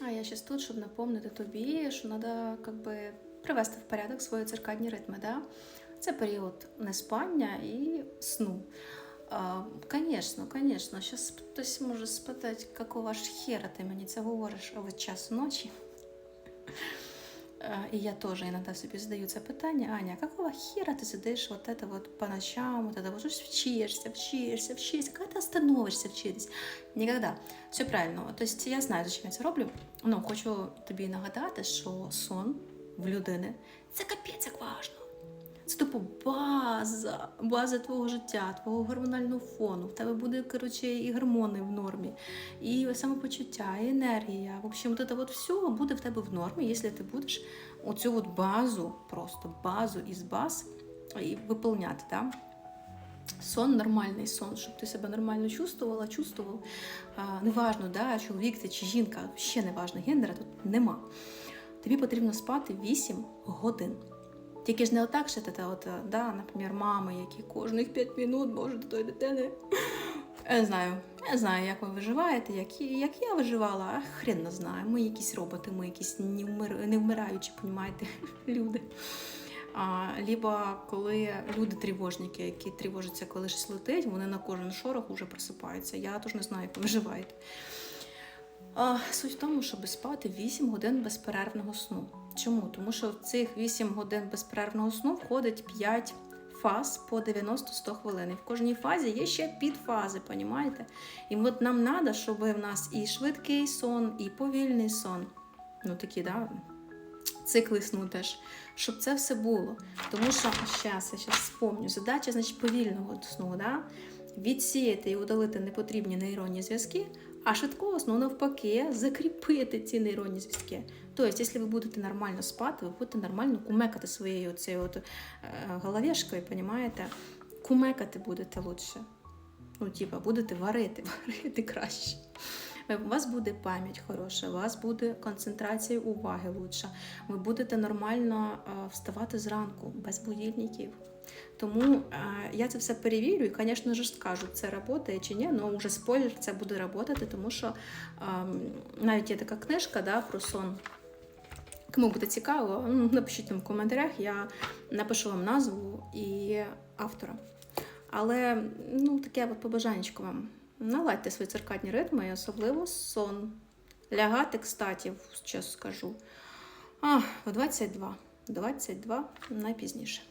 А я сейчас тут, щоб напомнити тобі, що треба би, привести в порядок свої циркадні ритми. Да? Це період неспання і сну. А, Конечно. Зараз хтось може спитати, какого ж хера ти мені це говориш в час ночі. А, И я тоже иногда себе задаю це питання, Аня, какого хера ты сидишь вот это вот по ночам, вот это вот что вчишься, вчишься, вчишься, когда ты остановишься вчитись? Никогда. Все правильно. То есть я знаю, зачем я це роблю. Ну, хочу тобі нагадати, що сон в людини це капець як важно. Це тупо база, база твого життя, твого гормонального фону. В тебе буде, коротше, і гормони в нормі, і самопочуття, і енергія. В общем, от це от все буде в тебе в нормі, якщо ти будеш оцю от базу, просто базу із баз і виповняти. Да? Сон нормальний сон, щоб ти себе нормально чувствувала, чувствував. Неважно, да, чоловік ти чи жінка, ще не важно, гендера тут нема. Тобі потрібно спати 8 годин. Тільки ж не отак, що ти, от, да, наприклад, мами, які кожних 5 минут, боже, до тої дитини. Я не знаю, я не знаю, як ви виживаєте, як, як я виживала, а хрен не знаю. Ми якісь роботи, ми якісь невмир... невмираючі, понімаєте, люди. А, либо коли люди тривожники, які тривожаться, коли щось летить, вони на кожен шорох вже просипаються. Я теж не знаю, як ви виживаєте. А, суть в тому, щоб спати 8 годин безперервного сну. Чому? Тому що в цих 8 годин безперервного сну входить 5 фаз по 90-100 хвилин. І в кожній фазі є ще підфази, понімаєте? І от нам треба, щоб в нас і швидкий сон, і повільний сон. Ну такі, да, цикли сну теж, щоб це все було. Тому що зараз, я зараз спомню, задача значить повільного сну, да? відсіяти і удалити непотрібні нейронні зв'язки, а швидкого сну навпаки закріпити ці нейронні зв'язки. Тобто, якщо ви будете нормально спати, ви будете нормально кумекати своєю цією от, е, головешкою, розумієте? Кумекати будете лучше. Ну, типа, будете варити, варити краще. У вас буде пам'ять хороша, у вас буде концентрація уваги лучша. Ви будете нормально е, вставати зранку, без будильників. Тому е, я це все перевірю і, звісно ж, скажу, це працює чи ні, але вже спойлер, це буде працювати, тому що е, навіть є така книжка да, про сон. Кому буде цікаво, напишіть там в коментарях, я напишу вам назву і автора. Але ну, таке от побажанечко вам. Наладьте свої циркадні ритми і особливо сон. Лягати, кстати, зараз скажу. А, в 22. 22 найпізніше.